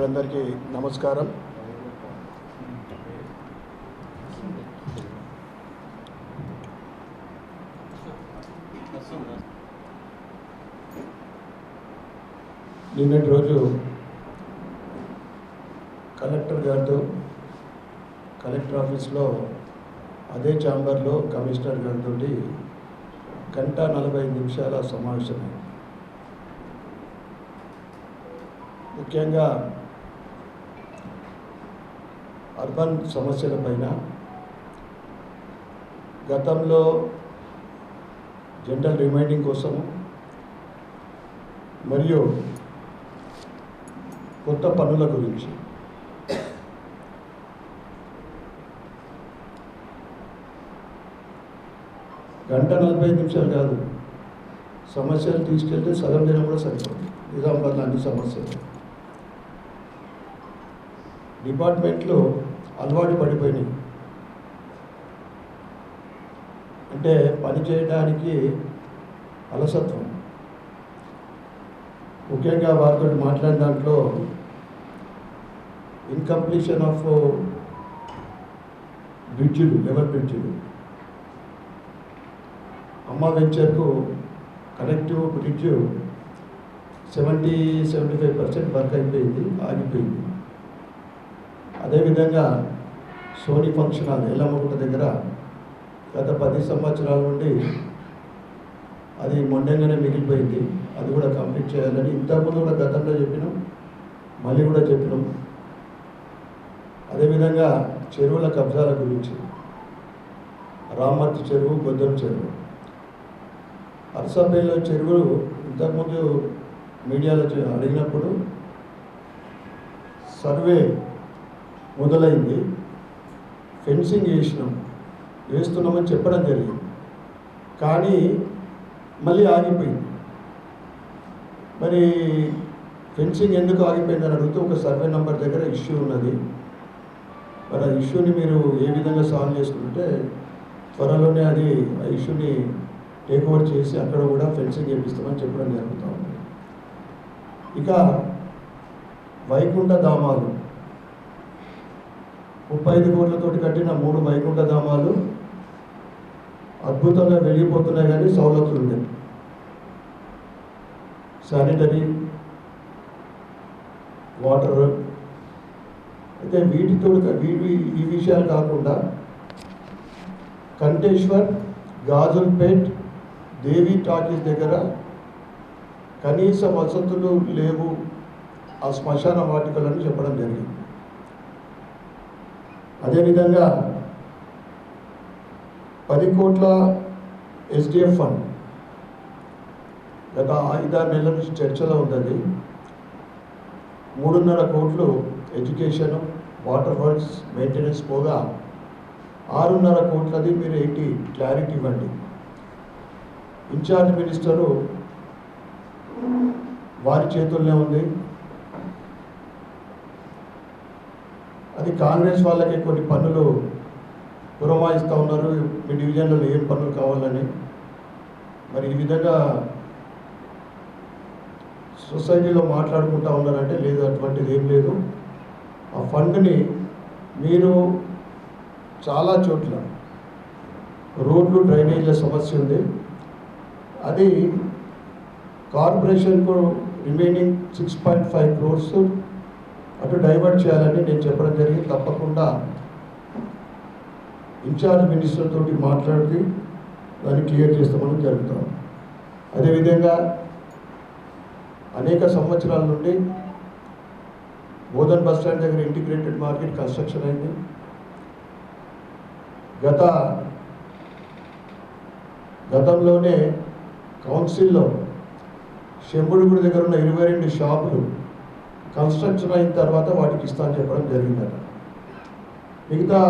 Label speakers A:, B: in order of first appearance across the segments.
A: Media నమస్కారం. నిన్నటి రోజు కలెక్టర్ గారితో కలెక్టర్ ఆఫీస్లో అదే ఛాంబర్లో కమిషనర్ గారితో గంట నలభై నిమిషాల సమావేశమైంది. ముఖ్యంగా అర్బన్ సమస్యలపైన గతంలో జనరల్ రిమైండింగ్ కోసం మరియు కొత్త పనుల గురించి గంట నలభై నిమిషాలు కాదు సమస్యలు తీసుకెళ్తే సగం దినం కూడా సరిపోతుంది నిజామాబాద్ లాంటి సమస్యలు. డిపార్ట్మెంట్లో అలవాటు పడిపోయినాయి. అంటే పని చేయడానికి అలసత్వం. ముఖ్యంగా వారితో మాట్లాడిన దాంట్లో ఇన్కంప్లీషన్ ఆఫ్ బ్రిడ్జిలు లెవెల్ బ్రిడ్జిలు అమ్మ వెంచర్కు connective bridge seventy seventy five percent work అయిపోయింది ఆగిపోయింది. అదేవిధంగా సోనీ ఫంక్షన్ హాల్ ఎల్లమ్మగుట్ట దగ్గర గత పది సంవత్సరాల నుండి అది మొండంగానే మిగిలిపోయింది. అది కూడా కంప్లీట్ చేయాలని ఇంతకుముందు కూడా గతంలో చెప్పినాం మళ్ళీ కూడా చెప్పినాం. అదేవిధంగా చెరువుల కబ్జాల గురించి రామర్తి చెరువు గొద్దం చెరువు. అరసపల్లిలో చెరువులు ఇంతకుముందు మీడియాలో అడిగినప్పుడు సర్వే మొదలైంది. ఫెన్సింగ్ వేసినాం వేస్తున్నామని చెప్పడం జరిగింది. కానీ మళ్ళీ ఆగిపోయింది. మరి ఫెన్సింగ్ ఎందుకు ఆగిపోయిందని అడిగితే ఒక సర్వే నెంబర్ దగ్గర ఇష్యూ ఉన్నది. మరి ఆ ఇష్యూని మీరు ఏ విధంగా సాల్వ్ చేసుకుంటే త్వరలోనే అది ఆ ఇష్యూని టేక్ ఓవర్ చేసి అక్కడ కూడా ఫెన్సింగ్ చేపిస్తామని చెప్పడం జరుగుతూ ఉంది. ఇక వైకుంఠ ధామాలు. ముప్పై ఐదు కోట్లతోటి కట్టిన మూడు వైకుంఠ ధామాలు అద్భుతంగా వెలిగిపోతున్నాయి కానీ సౌలతులు ఉన్నాయి శానిటరీ వాటర్ అయితే వీటితో వీటి ఈ విషయాలు కాకుండా కంటేశ్వర్ గాజుల్పేట్ దేవి టాకీస్ దగ్గర కనీస వసతులు లేవు ఆ శ్మశాన వాటికలను చెప్పడం జరిగింది. అదేవిధంగా పది కోట్ల ఎస్డిఎఫ్ ఫండ్ గత ఐదారు నెలల నుంచి చర్చలో ఉంది మూడున్నర కోట్లు ఎడ్యుకేషన్ వాటర్ వర్క్స్ మెయింటెనెన్స్ పోగా ఆరున్నర కోట్లది మీరు ఏంటి క్లారిటీ ఇవ్వండి. ఇన్ఛార్జ్ మినిస్టరు వారి చేతుల్లోనే ఉంది. అది కాంగ్రెస్ వాళ్ళకి కొన్ని పనులు పురమాయిస్తూ ఉన్నారు. మీ డివిజన్లో ఏం పనులు కావాలని. మరి ఈ విధంగా సొసైటీలో మాట్లాడుకుంటూ ఉన్నారంటే లేదు అటువంటిది ఏం లేదు. ఆ ఫండ్ని మీరు చాలా చోట్ల రోడ్లు డ్రైనేజీల సమస్య ఉంది. అది కార్పొరేషన్కు remaining six point five crores అటు డైవర్ట్ చేయాలని నేను చెప్పడం జరిగింది. తప్పకుండా ఇన్ఛార్జ్ మినిస్టర్ తోటి మాట్లాడి దాన్ని క్లియర్ చేస్తామని జరుగుతాం. అదేవిధంగా అనేక సంవత్సరాల నుండి బోధన్ బస్ స్టాండ్ దగ్గర ఇంటిగ్రేటెడ్ మార్కెట్ కన్స్ట్రక్షన్ అయింది. గత గతంలోనే కౌన్సిల్లో శంభుడిగుడి దగ్గర ఉన్న ఇరవై రెండు షాపులు కన్స్ట్రక్షన్ అయిన తర్వాత వాటికి ఇస్తాను చెప్పడం జరిగిందట. మిగతా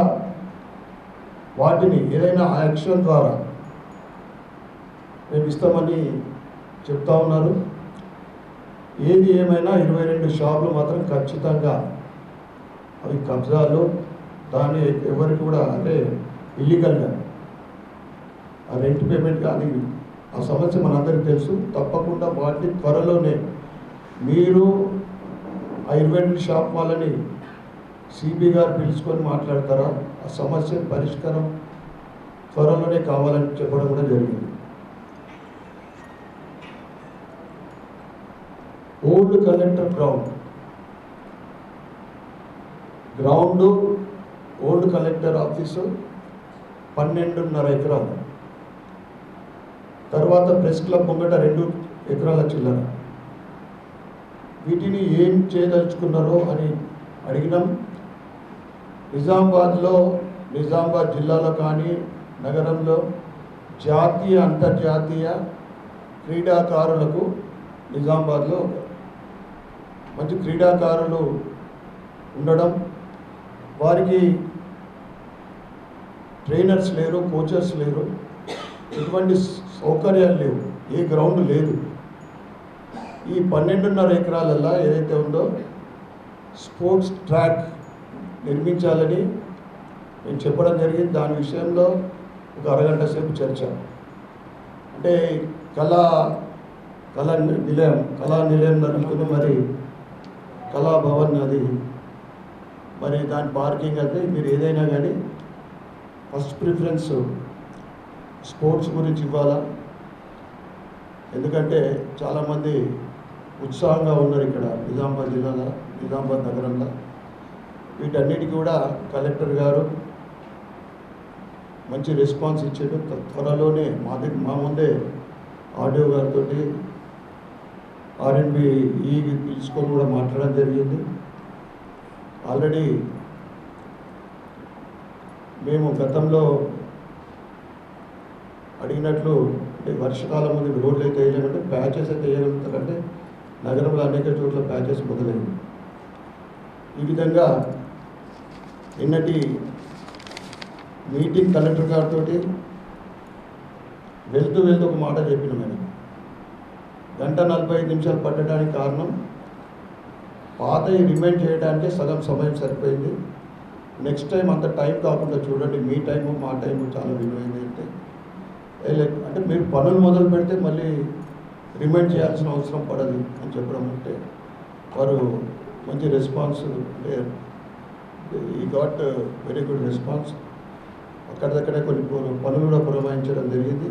A: వాటిని ఏదైనా యాక్షన్ ద్వారా మేము ఇస్తామని చెప్తా ఉన్నారు. ఏది ఏమైనా ఇరవై రెండు షాపులు మాత్రం ఖచ్చితంగా అవి కబ్జాలు దాన్ని ఎవరికి కూడా అంటే ఇల్లీగల్గా ఆ రెంట్ పేమెంట్ అది ఆ సమస్య మనందరికీ తెలుసు. తప్పకుండా వాటిని త్వరలోనే మీరు ఆ షాప్ వాళ్ళని సిబి గారు పిలుచుకొని మాట్లాడతారా? ఆ సమస్య పరిష్కారం త్వరలోనే కావాలని చెప్పడం కూడా జరిగింది. Old collector ground. Ground old collector office పన్నెండున్నర ఎకరాలు. తర్వాత ప్రెస్ క్లబ్ ముంగట రెండు ఎకరాల చిల్లర. వీటిని ఏం చేయదలుచుకున్నారో అని అడిగినాం. నిజామాబాద్లో నిజామాబాద్ జిల్లాలో కానీ నగరంలో జాతీయ అంతర్జాతీయ క్రీడాకారులకు నిజామాబాద్లో మంచి క్రీడాకారులు ఉండడం. వారికి ట్రైనర్స్ లేరు కోచెస్ లేరు. ఎటువంటి సౌకర్యాలు లేవు. ఏ గ్రౌండ్ లేదు. ఈ పన్నెండున్నర ఎకరాలల్లో ఏదైతే ఉందో స్పోర్ట్స్ ట్రాక్ నిర్మించాలని నేను చెప్పడం జరిగింది. దాని విషయంలో ఒక అరగంట సేపు చర్చ. అంటే కళా కళా నిలయం కళా నిలయం నడుపుతుంది మరి. కళాభవన్ అది. మరి దాని పార్కింగ్ అయితే మీరు ఏదైనా కానీ ఫస్ట్ ప్రిఫరెన్స్ స్పోర్ట్స్ గురించి ఇవ్వాలా? ఎందుకంటే చాలామంది ఉత్సాహంగా ఉన్నారు ఇక్కడ. నిజామాబాద్ జిల్లాలో నిజామాబాద్ నగరంలో. వీటన్నిటికీ కూడా కలెక్టర్ గారు మంచి రెస్పాన్స్ ఇచ్చాడు. త్వరలోనే మా దగ్గర మా ముందే ఆడియో గారితో ఆర్ఎండ్బి ఈ పిలుచుకొని కూడా మాట్లాడడం జరిగింది. ఆల్రెడీ మేము గతంలో అడిగినట్లు అంటే వర్షకాలం ముందు రోడ్లు అయితే వేయలేమంటే ప్యాచెస్ అయితే వేయగలుగుతారంటే నగరంలో అనేక చోట్ల ప్యాచెస్ మొదలైంది. ఈ విధంగా నిన్నటి మీటింగ్ కలెక్టర్ గారితో వెళ్తూ వెళ్తూ ఒక మాట చెప్పిన మేడం. గంట నలభై ఐదు నిమిషాలు పట్టడానికి కారణం పాత రిమైండ్ చేయడానికి సగం సమయం సరిపోయింది. నెక్స్ట్ టైం అంత టైం కాకుండా చూడండి మీ టైము మా టైము చాలా విలువైంది అంటే అంటే మీరు పనులు మొదలు పెడితే మళ్ళీ రిమైండ్ చేయాల్సిన అవసరం పడదు అని చెప్పడం అంటే వారు మంచి రెస్పాన్స్ అంటే ఈ గాట్ వెరీ గుడ్ రెస్పాన్స్ అక్కడిదక్కడే కొన్ని పనులు కూడా పురమాయించడం జరిగింది.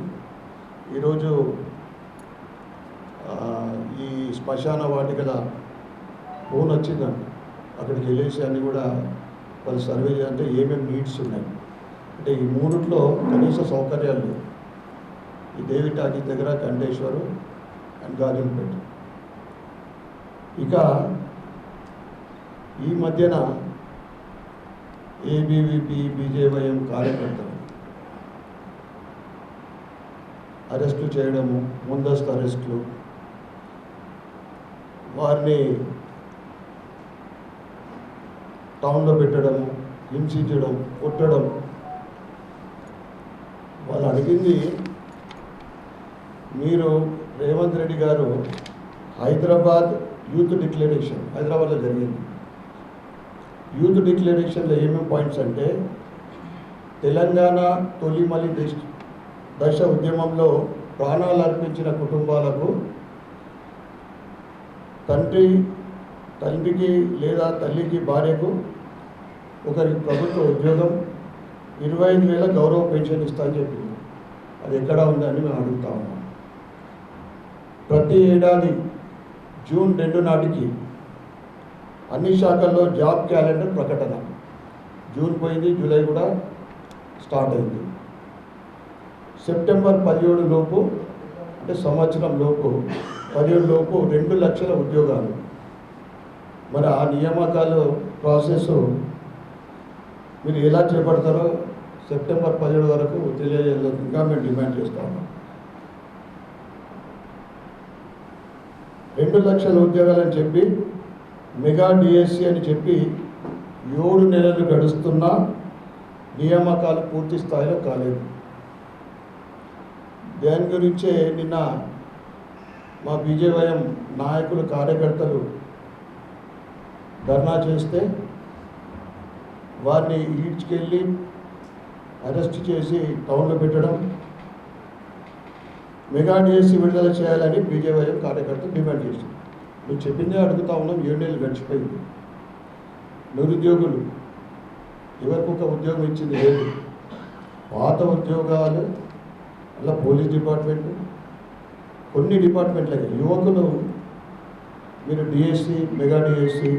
A: ఈరోజు ఈ శ్మశాన వాటికల ఫోన్ వచ్చిందండి. అక్కడికి వెళ్ళేసి అన్ని కూడా వాళ్ళు సర్వే చేయాలంటే ఏమేమి నీడ్స్ ఉన్నాయి. అంటే ఈ మూడిట్లో కనీస సౌకర్యాలు లేవు. ఈ దేవి టాకీ దగ్గర కంటేశ్వరు గాజులపేట ఇక ఈ మధ్యన ఏబీవీపీ బీజేవైఎం కార్యకర్తలు అరెస్టు చేయడము ముందస్తు అరెస్టులు వారిని టౌన్లో పెట్టడము హింసించడం కొట్టడం. వాళ్ళు అడిగింది మీరు రేవంత్ రెడ్డి గారు హైదరాబాద్ యూత్ డిక్లరేషన్ హైదరాబాద్లో జరిగింది. యూత్ డిక్లరేషన్లో ఏమేమి పాయింట్స్ అంటే తెలంగాణ తొలిమలి డిస్ట్ దశ ఉద్యమంలో ప్రాణాలు అర్పించిన కుటుంబాలకు తండ్రి తండ్రికి లేదా తల్లికి భార్యకు ఒకరి ప్రభుత్వ ఉద్యోగం ఇరవై ఐదు వేల గౌరవ పెన్షన్ ఇస్తా అని చెప్పింది. అది ఎక్కడ ఉందని మేము అడుగుతా ఉన్నాం. ప్రతి ఏడాది జూన్ రెండు నాటికి అన్ని శాఖల్లో జాబ్ క్యాలెండర్ ప్రకటన. జూన్ పోయింది జూలై కూడా స్టార్ట్ అయింది. సెప్టెంబర్ పదిహేడు లోపు అంటే సంవత్సరం లోపు పదిహేడు లోపు రెండు లక్షల ఉద్యోగాలు. మరి ఆ నియామకాలు ప్రాసెస్ మీరు ఎలా చేపడతారో సెప్టెంబర్ పదిహేడు వరకు తెలియజేయాలి ఇంకా మేము డిమాండ్ చేస్తా ఉన్నాం రెండు లక్షల ఉద్యోగాలని చెప్పి మెగా డిఎస్సి అని చెప్పి ఏడు నెలలు గడుస్తున్నా నియామకాలు పూర్తి స్థాయిలో కాలేదు. దాని గురించే నిన్న మా బీజేవైఎం నాయకులు కార్యకర్తలు ధర్నా చేస్తే వారిని ఈడ్చుకెళ్ళి అరెస్ట్ చేసి టౌన్లో పెట్టడం మెగా డిఎస్సి విడుదల చేయాలని బీజేవైఎం కార్యకర్తలు డిమాండ్ చేశారు. నువ్వు చెప్పిందే అడుగుతా ఉన్నాం ఏడేళ్ళు గడిచిపోయింది. నిరుద్యోగులు ఎవరికి ఒక ఉద్యోగం ఇచ్చింది లేదు. పాత ఉద్యోగాలు అలా పోలీస్ డిపార్ట్మెంట్ కొన్ని డిపార్ట్మెంట్లకి. యువకులు మీరు డిఎస్సి మెగా డిఎస్సి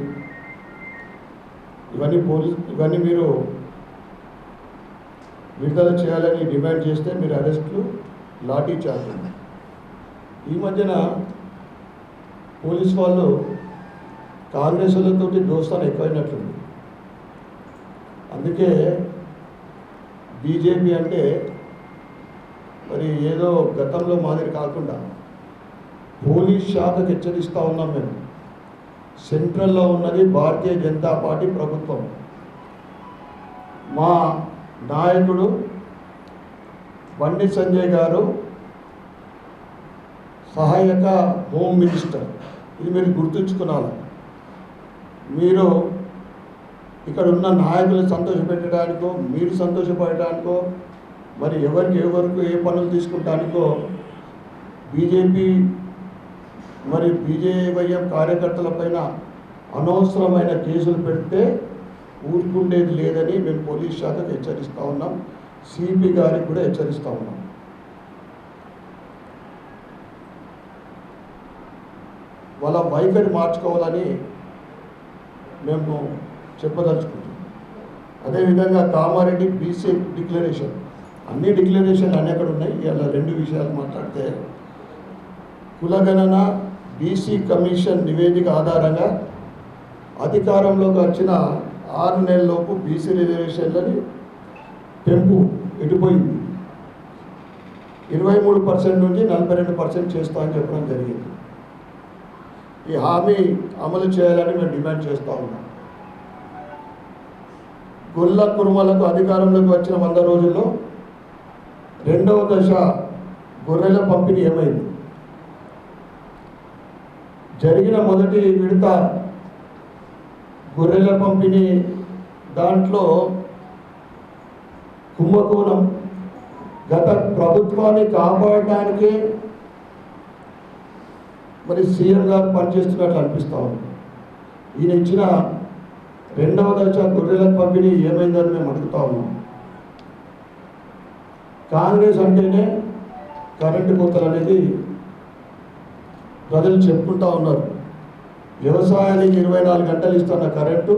A: ఇవన్నీ పోలీస్ ఇవన్నీ మీరు విడుదల చేయాలని డిమాండ్ చేస్తే మీరు అరెస్టులు లాఠీ చార్జ్ ఈ మధ్యన పోలీస్ వాళ్ళు కాంగ్రెస్ వాళ్ళతోటి దోస్తాను ఎక్కువైనట్లుంది. అందుకే బీజేపీ అంటే మరి ఏదో గతంలో మాదిరి కాకుండా పోలీస్ శాఖకు హెచ్చరిస్తూ ఉన్నాం మేము. సెంట్రల్లో ఉన్నది భారతీయ జనతా పార్టీ ప్రభుత్వం. మా నాయకుడు బండి సంజయ్ గారు సహాయక హోమ్ మినిస్టర్. ఇది మీరు గుర్తుంచుకున్నారు. మీరు ఇక్కడ ఉన్న నాయకులు సంతోషపెట్టడానికో మీరు సంతోషపడటానికో మరి ఎవరికి ఎవరికి ఏ పనులు తీసుకుంటానికో బీజేపీ మరి బీజేవైఎం కార్యకర్తల పైన అనవసరమైన కేసులు పెడితే ఊరుకుండేది లేదని మేము పోలీస్ శాఖకు హెచ్చరిస్తూ ఉన్నాం. సిపి గారికి కూడా హెచ్చరిస్తూ ఉన్నాం. వాళ్ళ వైఖరి మార్చుకోవాలని మేము చెప్పదలుచుకుంటున్నాం. అదేవిధంగా కామారెడ్డి బీసీ డిక్లరేషన్. అన్ని డిక్లరేషన్లు అనేక్కడ ఉన్నాయి? ఇలా రెండు విషయాలు మాట్లాడితే కులగణన బీసీ కమిషన్ నివేదిక ఆధారంగా అధికారంలోకి వచ్చిన ఆరు నెలలోపు బీసీ రిజర్వేషన్లని పెంపు ఎటుపోయింది? ఇరవై మూడు పర్సెంట్ నుంచి నలభై రెండు పర్సెంట్ చేస్తా అని చెప్పడం జరిగింది. ఈ హామీ అమలు చేయాలని మేము డిమాండ్ చేస్తూ ఉన్నాం. గొల్ల కుర్మలకు అధికారంలోకి వచ్చిన వంద రోజుల్లో రెండవ దశ గొర్రెల పంపిణీ ఏమైంది? జరిగిన మొదటి విడత గొర్రెల పంపిణీ దాంట్లో కుంభకోణం. గత ప్రభుత్వాన్ని కాపాడడానికి మరి సీఎం గారు పనిచేస్తున్నట్లు అనిపిస్తూ ఉంది. ఈయన ఇచ్చిన రెండవ దశ గొర్రెల పంపిణీ ఏమైందని మేము అడుగుతా ఉన్నాం. కాంగ్రెస్ అంటేనే కరెంటు కోతలు అనేది ప్రజలు చెప్పుకుంటా ఉన్నారు. వ్యవసాయానికి ఇరవై నాలుగు గంటలు ఇస్తున్న కరెంటు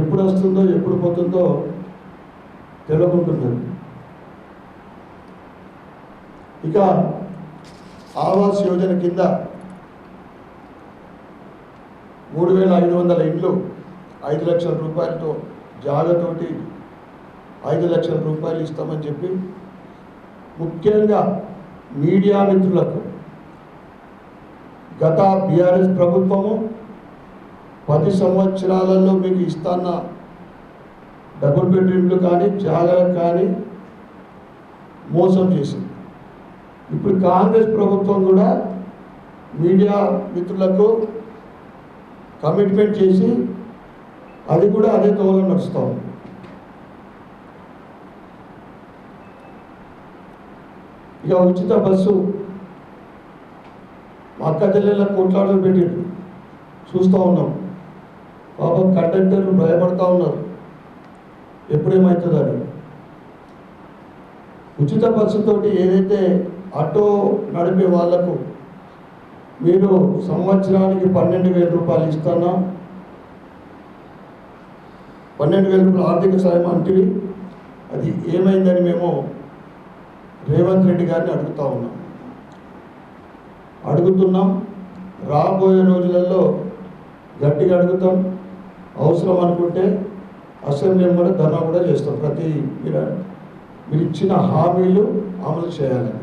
A: ఎప్పుడు వస్తుందో ఎప్పుడు పోతుందో తెలియకుంటున్నది ఇక ఆవాస్ యోజన కింద మూడు వేల ఐదు వందల ఇండ్లు ఐదు లక్షల రూపాయలతో జాగతోటి ఐదు లక్షల రూపాయలు ఇస్తామని చెప్పి ముఖ్యంగా మీడియా మిత్రులకు గత బీఆర్ఎస్ ప్రభుత్వము పది సంవత్సరాలలో మీకు ఇస్తాన్న డబుల్ బెడ్రూమ్లు కానీ జాగాలు కానీ మోసం చేసింది. ఇప్పుడు కాంగ్రెస్ ప్రభుత్వం కూడా మీడియా మిత్రులకు కమిట్మెంట్ చేసి అది కూడా అదే తోవలో నడుస్తూ ఉంది. ఇక ఉచిత బస్సు మా అక్క చెల్లెళ్ళ కోట్లాటలు పెట్టి చూస్తూ ఉన్నాం. పాపం కండక్టర్లు భయపడతా ఉన్నారు. ఎప్పుడేమవుతుందో అని ఉచిత బస్సుతో ఏదైతే ఆటో నడిపే వాళ్ళకు మీరు సంవత్సరానికి పన్నెండు వేల రూపాయలు ఇస్తానా? పన్నెండు వేల రూపాయలు ఆర్థిక సాయం అంటివి. అది ఏమైందని మేము రేవంత్ రెడ్డి గారిని అడుగుతా ఉన్నాం. అడుగుతున్నాం. రాబోయే రోజులలో గట్టిగా అడుగుతాం. అవసరం అనుకుంటే అసెంబ్లీ కూడా ధర్నా కూడా చేస్తాం ప్రతి మీరు మీరు ఇచ్చిన హామీలు అమలు చేయాలని